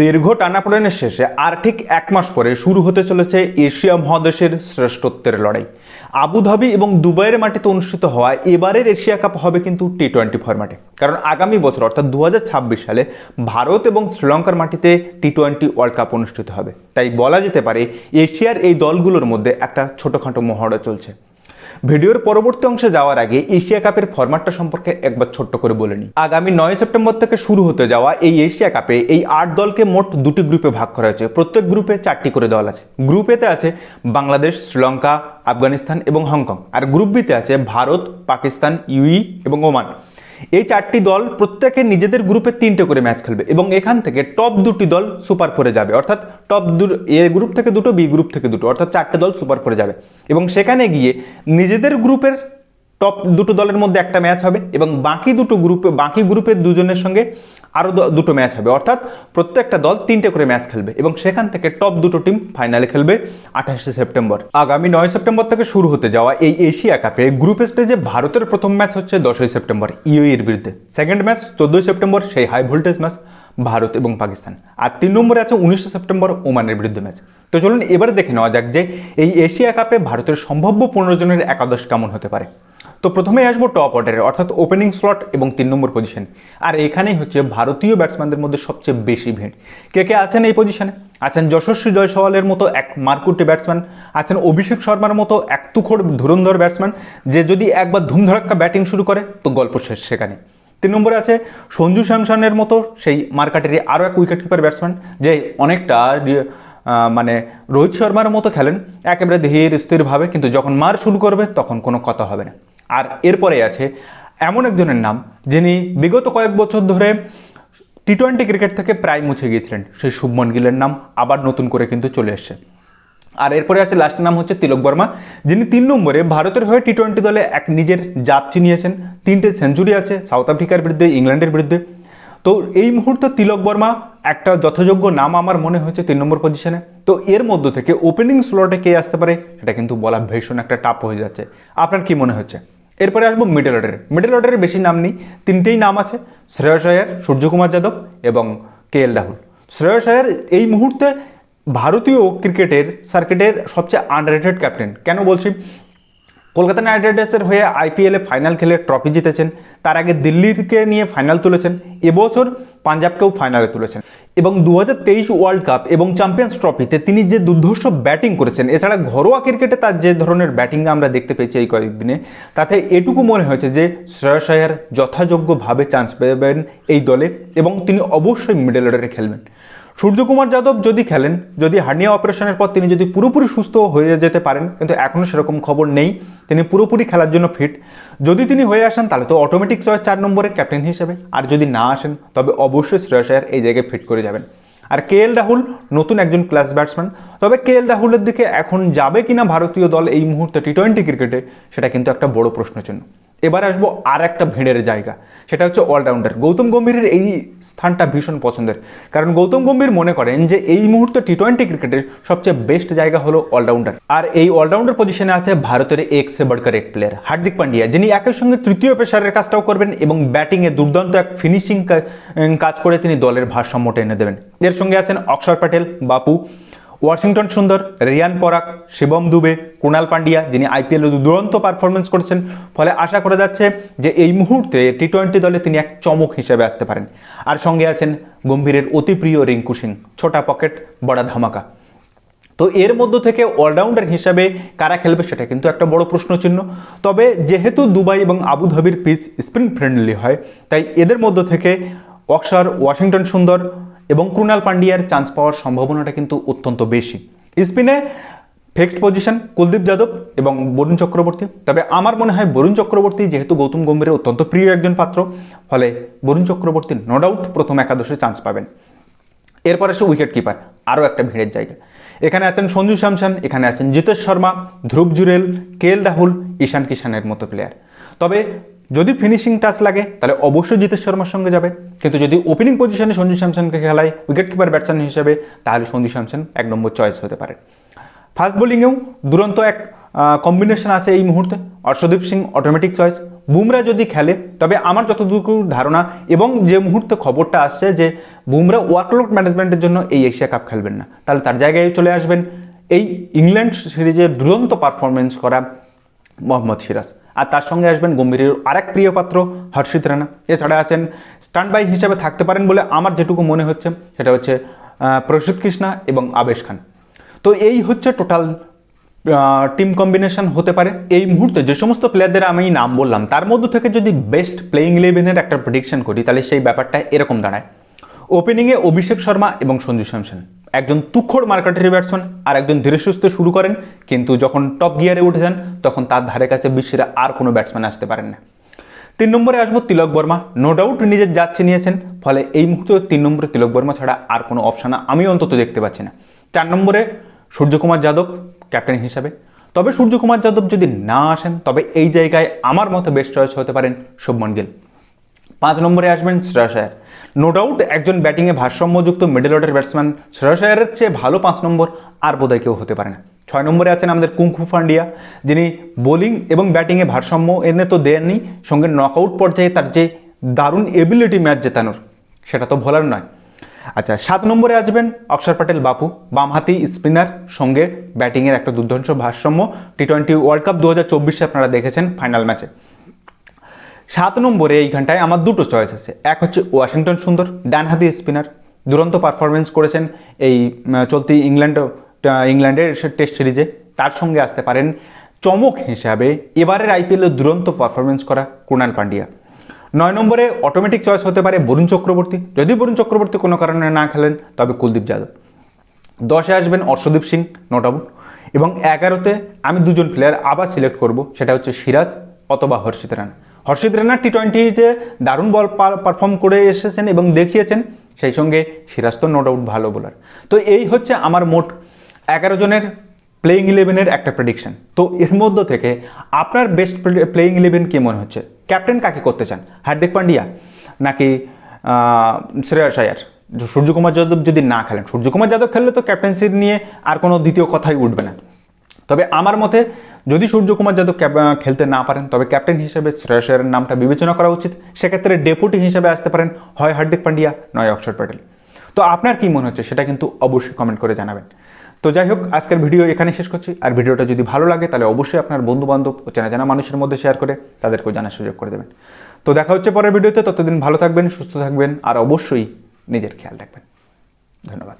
দীর্ঘ টানাপোড়েনের শেষে আর ঠিক এক মাস পরে শুরু হতে চলেছে এশিয়া মহাদেশের শ্রেষ্ঠত্বের লড়াই। আবুধাবি এবং দুবাইয়ের মাটিতে অনুষ্ঠিত হওয়া এবারের এশিয়া কাপ হবে কিন্তু টি টোয়েন্টি ফরম্যাটে। কারণ আগামী বছর, অর্থাৎ দু হাজার ছাব্বিশ সালে, ভারত এবং শ্রীলঙ্কার মাটিতে টি টোয়েন্টি ওয়ার্ল্ড কাপ অনুষ্ঠিত হবে। তাই বলা যেতে পারে, এশিয়ার এই দলগুলোর মধ্যে একটা ছোটোখাটো মহড়া চলছে। ভিডিওর পরবর্তী অংশে যাওয়ার আগে এশিয়া কাপের ফরম্যাটটা সম্পর্কে একবার ছোট্ট করে বলে নিই। আগামী নয় সেপ্টেম্বর থেকে শুরু হতে যাওয়া এই এশিয়া কাপে এই আট দলকে মোট দুটি গ্রুপে ভাগ করা হয়েছে। প্রত্যেক গ্রুপে চারটি করে দল আছে। গ্রুপ এতে আছে বাংলাদেশ, শ্রীলঙ্কা, আফগানিস্তান এবং হংকং। আর গ্রুপ বিতে আছে ভারত, পাকিস্তান ইউই এবং ওমান। এই চারটি দল প্রত্যেকে নিজেদের গ্রুপে তিনটে করে ম্যাচ খেলবে এবং এখান থেকে টপ দুটি দল সুপার ফোরে যাবে। অর্থাৎ টপ দু, এ গ্রুপ থেকে দুটো, বি গ্রুপ থেকে দুটো, অর্থাৎ চারটে দল সুপার ফোরে যাবে। এবং সেখানে গিয়ে নিজেদের গ্রুপের টপ দুটো দলের মধ্যে একটা ম্যাচ হবে এবং বাকি দুটো গ্রুপে বাকি গ্রুপের দুজনের সঙ্গে আরও দুটো ম্যাচ হবে। অর্থাৎ প্রত্যেকটা দল তিনটে করে ম্যাচ খেলবে এবং সেখান থেকে টপ দুটো টিম ফাইনালে খেলবে আঠাশে সেপ্টেম্বর। আগামী নয় সেপ্টেম্বর থেকে শুরু হতে যাওয়া এই এশিয়া কাপে গ্রুপ স্টেজে ভারতের প্রথম ম্যাচ হচ্ছে দশই সেপ্টেম্বর ইউএর বিরুদ্ধে। সেকেন্ড ম্যাচ চোদ্দোই সেপ্টেম্বর, সেই হাই ভোল্টেজ ম্যাচ ভারত এবং পাকিস্তান। আর তিন নম্বরে আছে উনিশে সেপ্টেম্বর ওমানের বিরুদ্ধে ম্যাচ তো চলুন এবারে দেখে নেওয়া যাক যে এই এশিয়া কাপে ভারতের সম্ভাব্য পনেরো জনের একাদশ কেমন হতে পারে। তো প্রথমেই আসব টপ অর্ডারে অর্থাৎ ওপেনিং স্লট এবং তিন নম্বর পজিশন আর এখানেই হচ্ছে ভারতীয় ব্যাটসম্যানদের মধ্যে সবচেয়ে বেশি ভিড়। কে কে আছেন এই পজিশনে আছেন যশস্বী জয়সওয়ালের মতো এক মার্কুটে ব্যাটসম্যান আছেন অভিষেক শর্মার মতো এক তুখোর ধুরন্ধর ব্যাটসম্যান যে যদি একবার ধুমধড়াক্কা ব্যাটিং শুরু করে, তো গল্প শেষ সেখানে। তিন নম্বরে আছে সঞ্জু স্যামসনের মতো, সেই মার্কাটেরই আরও এক উইকেট কিপার ব্যাটসম্যান যে অনেকটা মানে রোহিত শর্মার মতো খেলেন, একেবারে ধীর স্থিরভাবে কিন্তু যখন মার শুরু করবে, তখন কোনো কথা হবে না। আর এরপরে আছে এমন একজনের নাম যিনি বিগত কয়েক বছর ধরে টি টোয়েন্টি ক্রিকেট থেকে প্রায় মুছে গিয়েছিলেন। সেই শুভমন গিলের নাম আবার নতুন করে কিন্তু চলে এসছে। আর এরপরে আছে লাস্টের নাম হচ্ছে তিলক বর্মা, যিনি তিন নম্বরে ভারতের হয়ে টি টোয়েন্টি দলে এক নিজের জাত চিনিয়েছেন। তিনটে সেঞ্চুরি আছে সাউথ আফ্রিকার বিরুদ্ধে ইংল্যান্ডের বিরুদ্ধে। তো এই মুহূর্তে তিলক বর্মা একটা যথাযোগ্য নাম আমার মনে হয়েছে তিন নম্বর পজিশনে তো এর মধ্য থেকে ওপেনিং স্লটে কে আসতে পারে, সেটা কিন্তু বলা ভীষণ একটা টাপ হয়ে যাচ্ছে। আপনার কি মনে হচ্ছে? এরপরে আসব মিডল অর্ডারে মিডল অর্ডারের বেশি নাম নেই। তিনটেই নাম আছে, শ্রেয়স আয়ার, সূর্যকুমার যাদব এবং কে এল রাহুল। শ্রেয়স আয়ার এই মুহূর্তে ভারতীয় ক্রিকেটের সার্কিটের সবচেয়ে আন্ডারেটেড ক্যাপ্টেন কেন বলছি? কলকাতা নাইট রাইডার্সের হয়ে আইপিএলে ফাইনাল খেলে ট্রফি জিতেছেন। তার আগে দিল্লিকে নিয়ে ফাইনাল তুলেছেন। এবছর পাঞ্জাবকেও ফাইনালে তুলেছেন। এবং দু হাজার তেইশ ওয়ার্ল্ড কাপ এবং চ্যাম্পিয়ন্স ট্রফিতে তিনি যে দুর্ধর্ষ ব্যাটিং করেছেন, এছাড়া ঘরোয়া ক্রিকেটে তার যে ধরনের ব্যাটিং আমরা দেখতে পেয়েছি এই কয়েকদিনে, তাতে এটুকু মনে হয়েছে যে শ্রেয়স আয়ার যথাযোগ্যভাবে চান্স পাবেন এই দলে এবং তিনি অবশ্যই মিডল অর্ডারে খেলবেন। সূর্যকুমার যাদব যদি খেলেন, যদি হার্নিয়া অপারেশনের পর তিনি যদি পুরোপুরি সুস্থ হয়ে যেতে পারেন, কিন্তু এখনও সেরকম খবর নেই, তিনি পুরোপুরি খেলার জন্য ফিট যদি তিনি হয়ে আসেন, তাহলে তো অটোমেটিক চয়েস চার নম্বরের ক্যাপ্টেন হিসেবে। আর যদি না আসেন, তবে অবশ্যই শ্রেয়স আয়ার এই জায়গায় ফিট করে যাবেন। আর কে এল রাহুল, নতুন একজন ক্লাস ব্যাটসম্যান তবে কে এল রাহুলের দিকে এখন যাবে কিনা ভারতীয় দল এই মুহূর্তে টি টোয়েন্টি ক্রিকেটে সেটা কিন্তু একটা বড় প্রশ্নচিহ্ন। এবার আসব আর একটা ভিড়ের জায়গা, সেটা হচ্ছে অলরাউন্ডার গৌতম গম্ভীরের এই স্থানটা ভীষণ পছন্দের। কারণ গৌতম গম্ভীর মনে করেন যে এই মুহূর্তে টি টোয়েন্টি ক্রিকেটের সবচেয়ে বেস্ট জায়গা হলো অলরাউন্ডার আর এই অলরাউন্ডার পজিশনে আছে ভারতের এক সে বড়কর এক প্লেয়ার হার্দিক পান্ডিয়া, যিনি একই সঙ্গে তৃতীয় পেশারের কাজটাও করবেন এবং ব্যাটিংয়ে দুর্দান্ত এক ফিনিশিং কাজ করে তিনি দলের ভারসাম্যটা এনে দেবেন। এর সঙ্গে আছেন অক্ষর প্যাটেল, বাপু। ওয়াশিংটন সুন্দর, রিয়ান পরাগ, শিবম দুবে, কুণাল পান্ডিয়া যিনি আইপিএলে দুরন্ত পারফরমেন্স করেছেন, ফলে আশা করা যাচ্ছে যে এই মুহূর্তে টি টোয়েন্টি দলে তিনি এক চমক হিসেবে আসতে পারেন। আর সঙ্গে আছেন গম্ভীরের অতি প্রিয় রিঙ্কু সিং, ছোটা পকেট, বড়া ধামাকা। তো এর মধ্য থেকে অলরাউন্ডার হিসাবে কারা খেলবে সেটা কিন্তু একটা বড় প্রশ্নচিহ্ন। তবে যেহেতু দুবাই এবং আবুধাবির পিচ স্পিন ফ্রেন্ডলি হয়, তাই এদের মধ্য থেকে অক্সার, ওয়াশিংটন সুন্দর এবং ক্রুণাল পান্ডিয়ার চান্স পাওয়ার সম্ভাবনাটা কিন্তু অত্যন্ত বেশি। স্পিনে ফেক্সড পজিশন কুলদীপ যাদব এবং বরুণ চক্রবর্তী। তবে আমার মনে হয় বরুণ চক্রবর্তী যেহেতু গৌতম গম্ভীরের অত্যন্ত প্রিয় একজন পাত্র, ফলে বরুণ চক্রবর্তী নো ডাউট প্রথম একাদশে চান্স পাবেন। এরপর আসে উইকেট কিপার আরও একটা ভিড়ের জায়গা। এখানে আছেন সঞ্জু স্যামসন এখানে আছেন জিতেশ শর্মা, ধ্রুব জুরেল, কে এল রাহুল, ঈশান কিষানের মতো প্লেয়ার তবে যদি ফিনিশিং টাচ লাগে, তাহলে অবশ্যই জিতেশ শর্মার সঙ্গে যাবে। কিন্তু যদি ওপেনিং পজিশনে সঞ্জু স্যামসনকে খেলায় উইকেট কিপার ব্যাটসম্যান হিসেবে, তাহলে সঞ্জু স্যামসন এক নম্বর চয়েস হতে পারে। ফাস্ট বোলিংয়েও দুরন্ত এক কম্বিনেশন আছে এই মুহূর্তে। অর্শদীপ সিং অটোমেটিক চয়েস বুমরা যদি খেলে, তবে আমার যতটুকু ধারণা এবং যে মুহূর্তে খবরটা আসছে যে বুমরা ওয়ার্কলোড ম্যানেজমেন্টের জন্য এই এশিয়া কাপ খেলবেন না। তাহলে তার জায়গায় চলে আসবেন এই ইংল্যান্ড সিরিজে দুরন্ত পারফরমেন্স করা মোহাম্মদ সিরাজ। আর তার সঙ্গে আসবেন গম্ভীরের আরেক প্রিয় পাত্র হর্ষিত রানা। এছাড়া আছেন স্ট্যান্ড বাই হিসাবে থাকতে পারেন বলে আমার যেটুকু মনে হচ্ছে, সেটা হচ্ছে প্রসিদ্ধ কৃষ্ণা এবং আবেশ খান। তো এই হচ্ছে টোটাল টিম কম্বিনেশন হতে পারে। এই মুহূর্তে যে সমস্ত প্লেয়ারদের আমি নাম বললাম, তার মধ্য থেকে যদি বেস্ট প্লেইং ইলেভেনের একটা প্রেডিকশন করি, তাহলে সেই ব্যাপারটা এরকম দাঁড়ায়। ওপেনিংয়ে অভিষেক শর্মা এবং সঞ্জু স্যামসন। একজন তুখোড় মার্কাটারি ব্যাটসম্যান আর একজন ধীরে সুস্থ শুরু করেন, কিন্তু যখন টপ গিয়ারে উঠে যান, তখন তার ধারে কাছে বিশ্বের আর কোনো ব্যাটসম্যান আসতে পারেন না। তিন নম্বরে আসব তিলক বর্মা। নো ডাউট নিজের যাচ্ছে নিয়েছেন ফলে এই মুহূর্তে তিন নম্বরে তিলক বর্মা ছাড়া আর কোনো অপশান আমি অন্তত দেখতে পাচ্ছি না। চার নম্বরে সূর্যকুমার যাদব ক্যাপ্টেন হিসাবে। তবে সূর্যকুমার যাদব যদি না আসেন, তবে এই জায়গায় আমার মতে বেস্ট চয়েস হতে পারেন শুভমন গিল। পাঁচ নম্বরে আসবেন শ্রেয়স আয়ার নো ডাউট একজন ব্যাটিংয়ে ভারসাম্যযুক্ত মিডল অর্ডার ব্যাটসম্যান শ্রেয়স আয়ারের চেয়ে ভালো পাঁচ নম্বর আর বোধহয় কেউ হতে পারে না। ছয় নম্বরে আছেন আমাদের কুংফু ফান্ডিয়া, যিনি বোলিং এবং ব্যাটিংয়ে ভারসাম্য এনে তো দেননি, সঙ্গে নকআউট পর্যায়ে তার যে দারুণ এবিলিটি ম্যাচ জেতানোর, সেটা তো ভোলার নয়। আচ্ছা সাত নম্বরে আসবেন অক্ষর প্যাটেল বাপু, বামহাতি স্পিনার সঙ্গে ব্যাটিংয়ের একটা দুর্ধর্ষ ভারসাম্য টি টোয়েন্টি ওয়ার্ল্ড কাপ দু হাজার চব্বিশে আপনারা দেখেছেন ফাইনাল ম্যাচে সাত নম্বরে এইখানটায় আমার দুটো চয়েস আছে। এক হচ্ছে ওয়াশিংটন সুন্দর ডানহাতি স্পিনার দুরন্ত পারফরমেন্স করেছেন এই চলতি ইংল্যান্ড ইংল্যান্ডের টেস্ট সিরিজে তার সঙ্গে আসতে পারেন চমক হিসাবে এবারের আইপিএলে দুরন্ত পারফরমেন্স করা কুণাল পান্ডিয়া নয় নম্বরে অটোমেটিক চয়েস হতে পারে বরুণ চক্রবর্তী। যদি বরুণ চক্রবর্তী কোনো কারণে না খেলেন, তবে কুলদীপ যাদব। দশে আসবেন অর্শদীপ সিং নোট আউট এবং এগারোতে আমি দুজন প্লেয়ার আবার সিলেক্ট করব, সেটা হচ্ছে সিরাজ অথবা হর্ষিত রানা। হর্ষিত রানা টি টোয়েন্টিতে দারুণ বল পারফর্ম করে এসেছেন এবং দেখিয়েছেন। সেই সঙ্গে সিরাজ তো নোট আউট ভালো বোলার তো এই হচ্ছে আমার মোট এগারো জনের প্লেইং ইলেভেনের একটা প্রেডিকশন তো এর মধ্য থেকে আপনার বেস্ট প্লেইং ইলেভেন কে মনে হচ্ছে? ক্যাপ্টেন কাকে করতে চান? হার্দিক পান্ডিয়া নাকি শ্রেয়স আয়ার? সূর্যকুমার যাদব যদি না খেলেন, সূর্যকুমার যাদব খেললে তো ক্যাপ্টেন্সি নিয়ে আর কোনো দ্বিতীয় কথাই উঠবে না। তবে আমার মতে, যদি সূর্যকুমার যাদব খেলতে না পারেন, তবে ক্যাপ্টেন হিসেবে শ্রেয়স আয়ারের নামটা বিবেচনা করা উচিত। সেক্ষেত্রে ডেপুটি হিসেবে আসতে পারেন হয় হার্দিক পান্ডিয়া, নয় অক্ষর প্যাটেল। তো আপনার কি মনে হচ্ছে? সেটা কিন্তু অবশ্যই কমেন্ট করে জানাবেন। তো যাই হোক, আজকের ভিডিও এখানে শেষ করছি। আর ভিডিওটা যদি ভালো লাগে, তাহলে অবশ্যই আপনার বন্ধু বান্ধব ও চেনা জানা মানুষের মধ্যে শেয়ার করে তাদেরকেও জানার সুযোগ করে দেবেন। তো দেখা হচ্ছে পরের ভিডিওতে। ততদিন ভালো থাকবেন, সুস্থ থাকবেন, আর অবশ্যই নিজের খেয়াল রাখবেন। ধন্যবাদ।